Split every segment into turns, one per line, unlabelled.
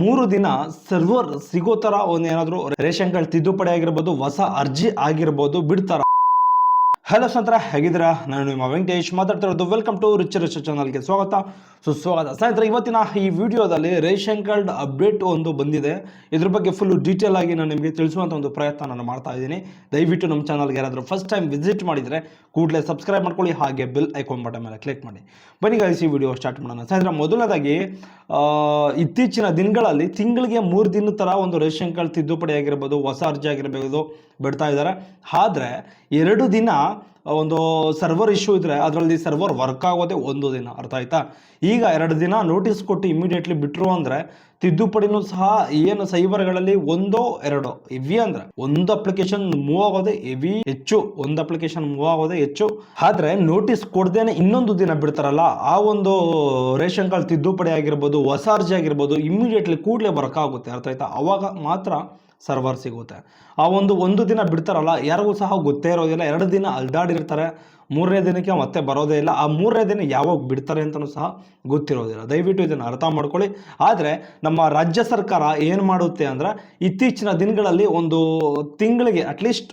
ಮೂರು ದಿನ ಸರ್ವರ್ ಸಿಗೋ ತರ ಒಂದೇನಾದ್ರು ರೇಷನ್ ಕಾರ್ಡ್ ತಿದ್ದುಪಡಿ ಆಗಿರ್ಬೋದು ಹೊಸ ಅರ್ಜಿ ಆಗಿರ್ಬೋದು ಬಿಡ್ತಾರ. ಹಲೋ ಸ್ನೇಹಿತರ, ಹೇಗಿದ್ದೀರಾ? ನಾನು ನಿಮ್ಮ ವೆಂಕಟೇಶ್ ಮಾತಾಡ್ತಿರೋದು ವೆಲ್ಕಮ್ ಟು ರಿಚ್ ರಿಚ್ ಚಾನಲ್ಗೆ ಸ್ವಾಗತ. ಸುಸ್ವಾಗತ ಸ್ನೇಹಿತರೆ, ಇವತ್ತಿನ ಈ ವಿಡಿಯೋದಲ್ಲಿ ರೇಷನ್ ಕಾರ್ಡ್ ಅಪ್ಡೇಟ್ ಒಂದು ಬಂದಿದೆ. ಇದ್ರ ಬಗ್ಗೆ ಫುಲ್ ಡೀಟೇಲ್ ಆಗಿ ನಾನು ನಿಮಗೆ ತಿಳಿಸುವಂಥ ಒಂದು ಪ್ರಯತ್ನ ನಾನು ಮಾಡ್ತಾ ಇದ್ದೀನಿ. ದಯವಿಟ್ಟು ನಮ್ಮ ಚಾನಲ್ಗೆ ಯಾರಾದರೂ ಫಸ್ಟ್ ಟೈಮ್ ವಿಸಿಟ್ ಮಾಡಿದರೆ ಕೂಡಲೇ ಸಬ್ಸ್ಕ್ರೈಬ್ ಮಾಡ್ಕೊಳ್ಳಿ, ಹಾಗೆ ಬಿಲ್ ಐಕಾನ್ ಬಟನ್ ಮೇಲೆ ಕ್ಲಿಕ್ ಮಾಡಿ. ಬನ್ನಿ ಈ ವಿಡಿಯೋ ಸ್ಟಾರ್ಟ್ ಮಾಡೋಣ. ಸ್ನೇಹಿತರೆ, ಮೊದಲನೇದಾಗಿ ಇತ್ತೀಚಿನ ದಿನಗಳಲ್ಲಿ ತಿಂಗಳಿಗೆ ಮೂರು ದಿನ ಥರ ಒಂದು ರೇಷನ್ ಕಾರ್ಡ್ ತಿದ್ದುಪಡಿ ಆಗಿರ್ಬೋದು, ಹೊಸ ಅರ್ಜಿ ಆಗಿರ್ಬೋದು ಬಿಡ್ತಾ ಇದ್ದಾರೆ. ಆದರೆ, ಎರಡು ದಿನ ಒಂದು ಸರ್ವರ್ ಇಶ್ಯೂ ಇದ್ರೆ ಅದರಲ್ಲಿ ಸರ್ವರ್ ವರ್ಕ್ ಆಗೋದೇ ಒಂದು ದಿನ, ಅರ್ಥ ಆಯ್ತಾ? ಈಗ ಎರಡು ದಿನ ನೋಟಿಸ್ ಕೊಟ್ಟು ಇಮಿಡಿಯೇಟ್ಲಿ ಬಿಟ್ಟರು ಅಂದರೆ ತಿದ್ದುಪಡಿನೂ ಸಹ ಏನು ಸೈಬರ್ಗಳಲ್ಲಿ ಒಂದೋ ಎರಡೋ ಹೆವಿ ಅಂದ್ರೆ ಒಂದು ಅಪ್ಲಿಕೇಶನ್ ಮೂವ್ ಆಗೋದೇ ಹೆವಿ ಹೆಚ್ಚು ಒಂದು ಅಪ್ಲಿಕೇಶನ್ ಮೂವ್ ಆಗೋದೇ ಹೆಚ್ಚು. ಆದ್ರೆ ನೋಟಿಸ್ ಕೊಡ್ದೇನೆ ಇನ್ನೊಂದು ದಿನ ಬಿಡ್ತಾರಲ್ಲ, ಆ ಒಂದು ರೇಷನ್ ಕಾರ್ಡ್ ತಿದ್ದುಪಡಿ ಆಗಿರ್ಬೋದು, ಹೊಸ ಅರ್ಜಿ ಆಗಿರ್ಬೋದು ಇಮಿಡಿಯೇಟ್ಲಿ ಕೂಡಲೇ ವರ್ಕ್ ಆಗುತ್ತೆ, ಅರ್ಥ ಆಯ್ತಾ? ಅವಾಗ ಮಾತ್ರ ಸರ್ವರ್ ಸಿಗುತ್ತೆ. ಆ ಒಂದು ಒಂದು ದಿನ ಬಿಡ್ತಾರಲ್ಲ, ಯಾರಿಗೂ ಸಹ ಗೊತ್ತೇ ಇರೋದಿಲ್ಲ. ಎರಡು ದಿನ ಅಲ್ದಾಡಿರ್ತಾರೆ, ಮೂರನೇ ದಿನಕ್ಕೆ ಮತ್ತೆ ಬರೋದೇ ಇಲ್ಲ. ಆ ಮೂರನೇ ದಿನ ಯಾವಾಗ ಬಿಡ್ತಾರೆ ಅಂತಲೂ ಸಹ ಗೊತ್ತಿರೋದಿಲ್ಲ. ದಯವಿಟ್ಟು ಇದನ್ನು ಅರ್ಥ ಮಾಡ್ಕೊಳ್ಳಿ. ಆದರೆ ನಮ್ಮ ರಾಜ್ಯ ಸರ್ಕಾರ ಏನು ಮಾಡುತ್ತೆ ಅಂದರೆ, ಇತ್ತೀಚಿನ ದಿನಗಳಲ್ಲಿ ಒಂದು ತಿಂಗಳಿಗೆ ಅಟ್ಲೀಸ್ಟ್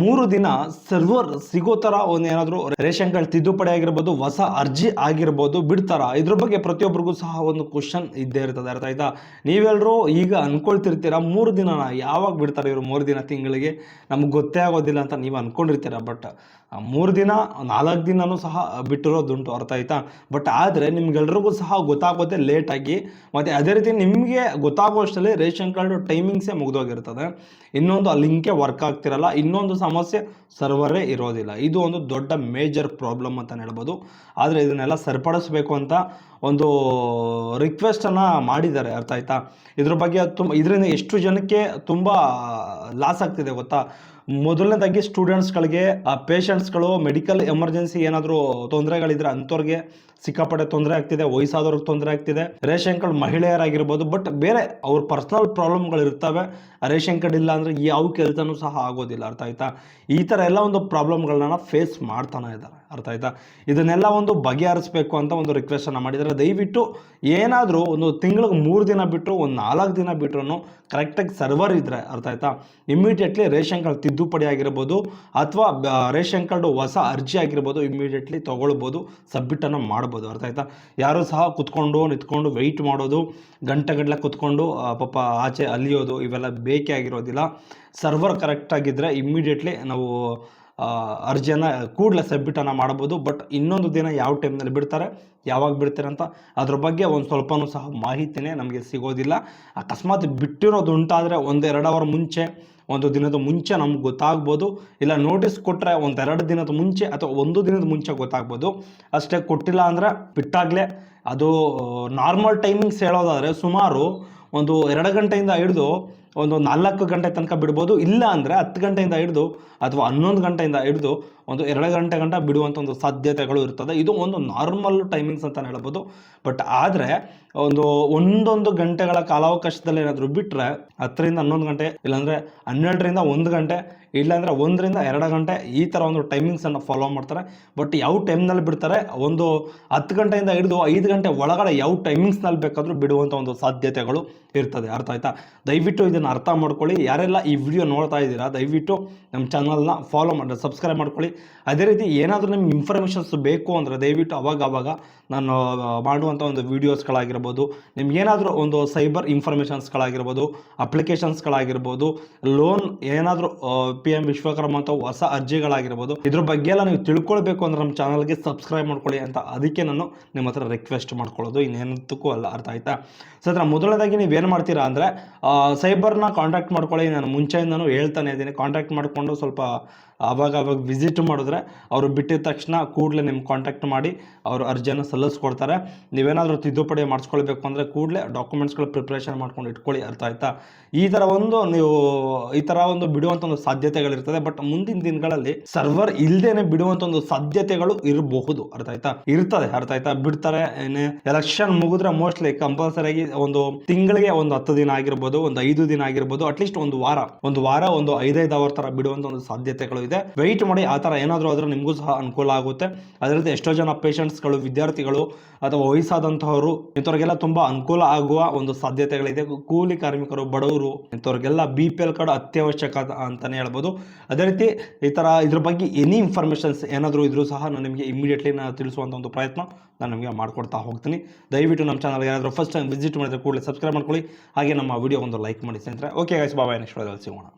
ಮೂರು ದಿನ ಸರ್ವರ್ ಸಿಗೋ ಥರ ಒಂದು ಏನಾದರೂ ರೇಷನ್ ಕಾರ್ಡ್ ತಿದ್ದುಪಡಿ ಆಗಿರ್ಬೋದು, ಹೊಸ ಅರ್ಜಿ ಆಗಿರ್ಬೋದು ಬಿಡ್ತಾರ? ಇದ್ರ ಬಗ್ಗೆ ಪ್ರತಿಯೊಬ್ಬರಿಗೂ ಸಹ ಒಂದು ಕ್ವಶನ್ ಇದ್ದೇ ಇರ್ತದೆ. ಅರ್ಥ ಆಯ್ತಾ? ನೀವೆಲ್ಲರೂ ಈಗ ಅಂದ್ಕೊಳ್ತಿರ್ತೀರ ಮೂರು ದಿನ ಯಾವಾಗ ಬಿಡ್ತಾರೆ ಇವರು ಮೂರು ದಿನ ತಿಂಗಳಿಗೆ? ನಮ್ಗೆ ಗೊತ್ತೇ ಆಗೋದಿಲ್ಲ ಅಂತ ನೀವು ಅಂದ್ಕೊಂಡಿರ್ತೀರ ಬಟ್ ಮೂರು ದಿನ, ನಾಲ್ಕು ದಿನವೂ ಸಹ ಬಿಟ್ಟಿರೋದುಂಟು, ಅರ್ಥ ಆಯ್ತಾ? ಬಟ್, ಆದರೆ ನಿಮ್ಗೆಲ್ರಿಗೂ ಸಹ ಗೊತ್ತಾಗೋದೇ ಲೇಟಾಗಿ ಮತ್ತು ಅದೇ ರೀತಿ ನಿಮಗೆ ಗೊತ್ತಾಗುವಷ್ಟರಲ್ಲಿ ರೇಷನ್ ಕಾರ್ಡ್ ಟೈಮಿಂಗ್ಸೇ ಮುಗಿದೋಗಿರ್ತದೆ. ಇನ್ನೊಂದು ಆ ಲಿಂಕೇ ವರ್ಕ್ ಆಗ್ತಿರಲ್ಲ, ಇನ್ನೊಂದು ಸಮಸ್ಯೆ ಸರ್ವರೇ ಇರೋದಿಲ್ಲ. ಇದು ಒಂದು ದೊಡ್ಡ ಮೇಜರ್ ಪ್ರಾಬ್ಲಮ್ ಅಂತ ಹೇಳ್ಬೋದು. ಆದರೆ ಇದನ್ನೆಲ್ಲ ಸರಿಪಡಿಸ್ಬೇಕು ಅಂತ ಒಂದು ರಿಕ್ವೆಸ್ಟನ್ನು ಮಾಡಿದ್ದಾರೆ, ಅರ್ಥ ಆಯ್ತಾ? ಇದ್ರ ಬಗ್ಗೆ ತುಂಬ ಇದರಿಂದ ಎಷ್ಟು ಜನಕ್ಕೆ ತುಂಬ ಲಾಸ್ ಆಗ್ತಿದೆ ಗೊತ್ತಾ? ಮೊದಲನೇದಾಗಿ ಸ್ಟೂಡೆಂಟ್ಸ್ಗಳಿಗೆ ಪೇಷಂಟ್ಸ್ಗಳು ಮೆಡಿಕಲ್ ಎಮರ್ಜೆನ್ಸಿ ಏನಾದರೂ ತೊಂದರೆಗಳಿದ್ರೆ ಅಂಥವ್ರಿಗೆ ಸಿಕ್ಕಾಪಟ್ಟೆ ತೊಂದರೆ ಆಗ್ತಿದೆ, ವಯಸ್ಸಾದವ್ರಿಗೆ ತೊಂದರೆ ಆಗ್ತಿದೆ. ರೇಷನ್ ಕಾರ್ಡ್ ಮಹಿಳೆಯರಾಗಿರ್ಬೋದು, ಬಟ್ ಬೇರೆ ಅವ್ರ ಪರ್ಸ್ನಲ್ ಪ್ರಾಬ್ಲಮ್ಗಳಿರ್ತವೆ ರೇಷನ್ ಕಾರ್ಡ್ ಇಲ್ಲ ಅಂದರೆ ಯಾವ ಕೆಲಸನೂ ಸಹ ಆಗೋದಿಲ್ಲ, ಅರ್ಥ ಆಯ್ತಾ? ಈ ಥರ ಎಲ್ಲ ಒಂದು ಪ್ರಾಬ್ಲಮ್ಗಳನ್ನ ಫೇಸ್ ಮಾಡ್ತಾನೆ ಇದ್ದಾರೆ. ಅರ್ಥ ಆಯ್ತಾ? ಇದನ್ನೆಲ್ಲ ಒಂದು ಬಗೆಹರಿಸ್ಬೇಕು ಅಂತ ಒಂದು ರಿಕ್ವೆಸ್ಟನ್ನು ಮಾಡಿದ್ದಾರೆ ದಯವಿಟ್ಟು ಏನಾದರೂ ಒಂದು ತಿಂಗಳಿಗೆ ಮೂರು ದಿನ ಬಿಟ್ಟರು ಒಂದು ನಾಲ್ಕು ದಿನ ಬಿಟ್ಟರು ಕರೆಕ್ಟಾಗಿ ಸರ್ವರ್ ಇದ್ದರೆ ಅರ್ಥ ಆಯ್ತಾ? ಇಮಿಡಿಯೇಟ್ಲಿ ರೇಷನ್ ಕಾರ್ಡ್ ತಿದ್ದುಪಡಿ ಆಗಿರ್ಬೋದು, ಅಥವಾ ರೇಷನ್ ಕಾರ್ಡು ಹೊಸ ಅರ್ಜಿ ಆಗಿರ್ಬೋದು ಇಮಿಡಿಯೇಟ್ಲಿ ತೊಗೊಳ್ಬೋದು ಸಬ್ಮಿಟನ್ನು ಮಾಡ್ಬೋದು, ಅರ್ಥ ಆಯ್ತಾ? ಯಾರು ಸಹ ಕುತ್ಕೊಂಡು, ನಿಂತ್ಕೊಂಡು ವೆಯ್ಟ್ ಮಾಡೋದು ಗಂಟೆಗಟ್ಟಲೆ ಕುತ್ಕೊಂಡು ಪಾಪ ಆಚೆ ಅಲಿಯೋದು, ಇವೆಲ್ಲ ಬೇಕೇ ಆಗಿರೋದಿಲ್ಲ. ಸರ್ವರ್ ಕರೆಕ್ಟಾಗಿದ್ದರೆ ಇಮ್ಮಿಡಿಯೇಟ್ಲಿ ನಾವು ಅರ್ಜಿಯನ್ನು ಕೂಡಲೇ ಸಬ್ಮಿಟನ್ನು ಮಾಡ್ಬೋದು. ಬಟ್ ಇನ್ನೊಂದು ದಿನ ಯಾವ ಟೈಮ್ನಲ್ಲಿ ಬಿಡ್ತಾರೆ, ಯಾವಾಗ ಬಿಡ್ತಾರೆ ಅಂತ ಅದ್ರ ಬಗ್ಗೆ ಒಂದು ಸ್ವಲ್ಪನೂ ಸಹ ಮಾಹಿತಿನೇ ನಮಗೆ ಸಿಗೋದಿಲ್ಲ. ಅಕಸ್ಮಾತ್ ಬಿಟ್ಟಿರೋದು ಉಂಟಾದರೆ ಒಂದು ಎರಡು ಅವರ್ ಮುಂಚೆ, ಒಂದು ದಿನದ ಮುಂಚೆ ನಮ್ಗೆ ಗೊತ್ತಾಗ್ಬೋದು. ಇಲ್ಲ ನೋಟಿಸ್ ಕೊಟ್ಟರೆ ಒಂದು ಎರಡು ದಿನದ ಮುಂಚೆ ಅಥವಾ ಒಂದು ದಿನದ ಮುಂಚೆ ಗೊತ್ತಾಗ್ಬೋದು. ಅಷ್ಟೇ ಕೊಟ್ಟಿಲ್ಲ ಅಂದರೆ ಬಿಟ್ಟಾಗಲೇ ಅದು ನಾರ್ಮಲ್ ಟೈಮಿಂಗ್ಸ್ ಹೇಳೋದಾದರೆ ಸುಮಾರು ಒಂದು ಎರಡು ಗಂಟೆಯಿಂದ ಹಿಡಿದು ಒಂದು ನಾಲ್ಕು ಗಂಟೆ ತನಕ ಬಿಡ್ಬೋದು. ಇಲ್ಲ ಅಂದರೆ ಹತ್ತು ಗಂಟೆಯಿಂದ ಹಿಡಿದು ಅಥವಾ ಹನ್ನೊಂದು ಗಂಟೆಯಿಂದ ಹಿಡಿದು ಒಂದು ಎರಡು ಗಂಟೆ ಗಂಟ ಬಿಡುವಂಥ ಒಂದು ಸಾಧ್ಯತೆಗಳು ಇರ್ತದೆ. ಇದು ಒಂದು ನಾರ್ಮಲ್ ಟೈಮಿಂಗ್ಸ್ ಅಂತ ಹೇಳ್ಬೋದು. ಬಟ್ ಆದರೆ ಒಂದು ಒಂದೊಂದು ಗಂಟೆಗಳ ಕಾಲಾವಕಾಶದಲ್ಲಿ ಏನಾದರೂ ಬಿಟ್ಟರೆ ಹತ್ತರಿಂದ ಹನ್ನೊಂದು ಗಂಟೆ, ಇಲ್ಲಾಂದರೆ ಹನ್ನೆರಡರಿಂದ ಒಂದು ಗಂಟೆ, ಇಲ್ಲಾಂದರೆ ಒಂದರಿಂದ ಎರಡು ಗಂಟೆ ಈ ಥರ ಒಂದು ಟೈಮಿಂಗ್ಸನ್ನು ಫಾಲೋ ಮಾಡ್ತಾರೆ. ಬಟ್ ಯಾವ ಟೈಮ್ನಲ್ಲಿ ಬಿಡ್ತಾರೆ? ಒಂದು ಹತ್ತು ಗಂಟೆಯಿಂದ ಹಿಡಿದು ಐದು ಗಂಟೆ ಒಳಗಡೆ ಯಾವ ಟೈಮಿಂಗ್ಸ್ನಲ್ಲಿ ಬೇಕಾದರೂ ಬಿಡುವಂಥ ಒಂದು ಸಾಧ್ಯತೆಗಳು ಇರ್ತದೆ. ಅರ್ಥ ಆಯ್ತಾ? ದಯವಿಟ್ಟು ಇದನ್ನು ಅರ್ಥ ಮಾಡ್ಕೊಳ್ಳಿ. ಯಾರೆಲ್ಲ ಈ ವಿಡಿಯೋ ನೋಡ್ತಾ ಇದ್ದೀರಾ, ದಯವಿಟ್ಟು ನಮ್ಮ ಚಾನಲ್ನ ಫಾಲೋ ಮಾಡಿ ಸಬ್ಸ್ಕ್ರೈಬ್ ಮಾಡ್ಕೊಳ್ಳಿ. ಅದೇ ರೀತಿ ಏನಾದರೂ ನಿಮ್ಗೆ ಇನ್ಫಾರ್ಮೇಷನ್ಸ್ ಬೇಕು ಅಂದರೆ ದಯವಿಟ್ಟು ಅವಾಗ ಅವಾಗ ನಾನು ಮಾಡುವಂಥ ಒಂದು ವೀಡಿಯೋಸ್ಗಳಾಗಿರ್ಬೋದು ನಿಮ್ಗೇನಾದರೂ ಒಂದು ಸೈಬರ್ ಇನ್ಫಾರ್ಮೇಷನ್ಸ್ಗಳಾಗಿರ್ಬೋದು ಅಪ್ಲಿಕೇಶನ್ಸ್ಗಳಾಗಿರ್ಬೋದು ಲೋನ್ ಏನಾದರೂ ಪಿ ಎಂ ವಿಶ್ವಕರ್ಮ ಅಂತ ಹೊಸ ಅರ್ಜಿಗಳಾಗಿರ್ಬೋದು, ಇದ್ರ ಬಗ್ಗೆ ಎಲ್ಲ ನೀವು ತಿಳ್ಕೊಳ್ಬೇಕು ಅಂದ್ರೆ ನಮ್ಮ ಚಾನಲ್ಗೆ ಸಬ್ಸ್ಕ್ರೈಬ್ ಮಾಡ್ಕೊಳ್ಳಿ ಅಂತ ಅದಕ್ಕೆ ನಾನು ನಿಮ್ಮ ಹತ್ರ ರಿಕ್ವೆಸ್ಟ್ ಮಾಡ್ಕೊಳ್ಳೋದು. ಇನ್ನೇನಂತಕ್ಕೂ ಅಲ್ಲ, ಅರ್ಥ ಆಯ್ತಾ? ಸತ್ರ ಮೊದಲನೇದಾಗಿ ನೀವೇನು ಮಾಡ್ತೀರಾ ಅಂದರೆ ಸೈಬರ್ನ ಕಾಂಟ್ಯಾಕ್ಟ್ ಮಾಡ್ಕೊಳ್ಳಿ ನಾನು ಮುಂಚೆಯಿಂದನೂ ಹೇಳ್ತಾನೆ ಇದ್ದೀನಿ. ಕಾಂಟ್ಯಾಕ್ಟ್ ಮಾಡಿಕೊಂಡು ಸ್ವಲ್ಪ ಆವಾಗ ಅವಾಗ ವಿಸಿಟ್ ಮಾಡಿದ್ರೆ ಅವರು ಬಿಟ್ಟಿದ ತಕ್ಷಣ ಕೂಡಲೇ ನಿಮ್ಗೆ ಕಾಂಟ್ಯಾಕ್ಟ್ ಮಾಡಿ ಅವರು ಅರ್ಜಿಯನ್ನು ಸಲ್ಲಿಸ್ಕೊಡ್ತಾರೆ. ನೀವೇನಾದರೂ ತಿದ್ದುಪಡಿ ಮಾಡಿಸ್ಕೊಳ್ಬೇಕು ಅಂದರೆ ಕೂಡಲೇ ಡಾಕ್ಯುಮೆಂಟ್ಸ್ಗಳು ಪ್ರಿಪ್ರೇಷನ್ ಮಾಡ್ಕೊಂಡು ಇಟ್ಕೊಳ್ಳಿ ಅರ್ಥ ಆಯ್ತಾ? ಈ ಥರ ಒಂದು ನೀವು, ಈ ಥರ ಒಂದು ಬಿಡುವಂಥ ಒಂದು ಸಾಧ್ಯತೆಗಳಿರ್ತದೆ ಬಟ್ ಮುಂದಿನ ದಿನಗಳಲ್ಲಿ ಸರ್ವರ್ ಇಲ್ಲದೇನೆ ಬಿಡುವಂಥ ಒಂದು ಸಾಧ್ಯತೆಗಳು ಇರಬಹುದು. ಅರ್ಥ ಆಯ್ತಾ? ಇರ್ತದೆ, ಅರ್ಥ ಆಯ್ತಾ? ಬಿಡ್ತಾರೆ ಎಲೆಕ್ಷನ್ ಮುಗಿದ್ರೆ ಮೋಸ್ಟ್ಲಿ ಕಂಪಲ್ಸರಿ ಆಗಿ ಒಂದು ತಿಂಗಳಿಗೆ ಒಂದು ಹತ್ತು ದಿನ ಆಗಿರ್ಬೋದು, ಒಂದು ಐದು ದಿನ ಆಗಿರ್ಬೋದು ಅಟ್ಲೀಸ್ಟ್ ಒಂದು ವಾರ ಒಂದು ವಾರ, ಒಂದು ಐದೈದು ಅವರ್ ತರ ಬಿಡುವಂತ ಒಂದು ಸಾಧ್ಯತೆಗಳು ಇದೆ. ಇದೆ. ವೆಯ್ಟ್ ಮಾಡಿ ಆ ಥರ ಏನಾದರೂ ಆದ್ರೆ ನಿಮಗೂ ಸಹ ಅನುಕೂಲ ಆಗುತ್ತೆ. ಅದರಿಂದ ಎಷ್ಟೋ ಜನ ಪೇಷಂಟ್ಸ್ಗಳು ವಿದ್ಯಾರ್ಥಿಗಳು ಅಥವಾ ವಯಸ್ಸಾದಂತಹವರು ಇಂಥವ್ರಿಗೆಲ್ಲ ತುಂಬಾ ಅನುಕೂಲ ಆಗುವ ಒಂದು ಸಾಧ್ಯತೆಗಳಿದೆ. ಕೂಲಿ ಕಾರ್ಮಿಕರು, ಬಡವರು, ಇಂಥವ್ರಿಗೆಲ್ಲ ಬಿ ಪಿ ಎಲ್ ಕಾರ್ಡ್ ಅತ್ಯವಶ್ಯಕ ಅಂತಲೇ ಹೇಳ್ಬೋದು. ಅದೇ ರೀತಿ ಈ ಥರ ಇದ್ರ ಬಗ್ಗೆ ಎನಿ ಇನ್ಫಾರ್ಮೇಷನ್ಸ್ ಏನಾದರೂ ಇದ್ರೂ ಸಹ ನಾನು ನಿಮಗೆ ಇಮಿಡಿಯೇಟ್ಲಿ ನಾನು ತಿಳಿಸುವಂಥ ಒಂದು ಪ್ರಯತ್ನ ನಾನು ನಿಮಗೆ ಮಾಡ್ಕೊಡ್ತಾ ಹೋಗ್ತೀನಿ. ದಯವಿಟ್ಟು ನಮ್ಮ ಚಾನಲ್ಗೆ ಏನಾದರೂ ಫಸ್ಟ್ ಟೈಮ್ ವಿಸಿಟ್ ಮಾಡಿದ್ರೆ ಕೂಡಲೇ ಸಬ್ಸ್ಕ್ರೈಬ್ ಮಾಡ್ಕೊಳ್ಳಿ. ಹಾಗೆ ನಮ್ಮ ವಿಡಿಯೋ ಒಂದು ಲೈಕ್ ಮಾಡಿ ಸ್ನೇಹಿತರೆ. ಓಕೆ ಗೈಸ್ ಬಾಬಾ ನೆಕ್ಸ್ಟ್ ಸಿಗೋಣ.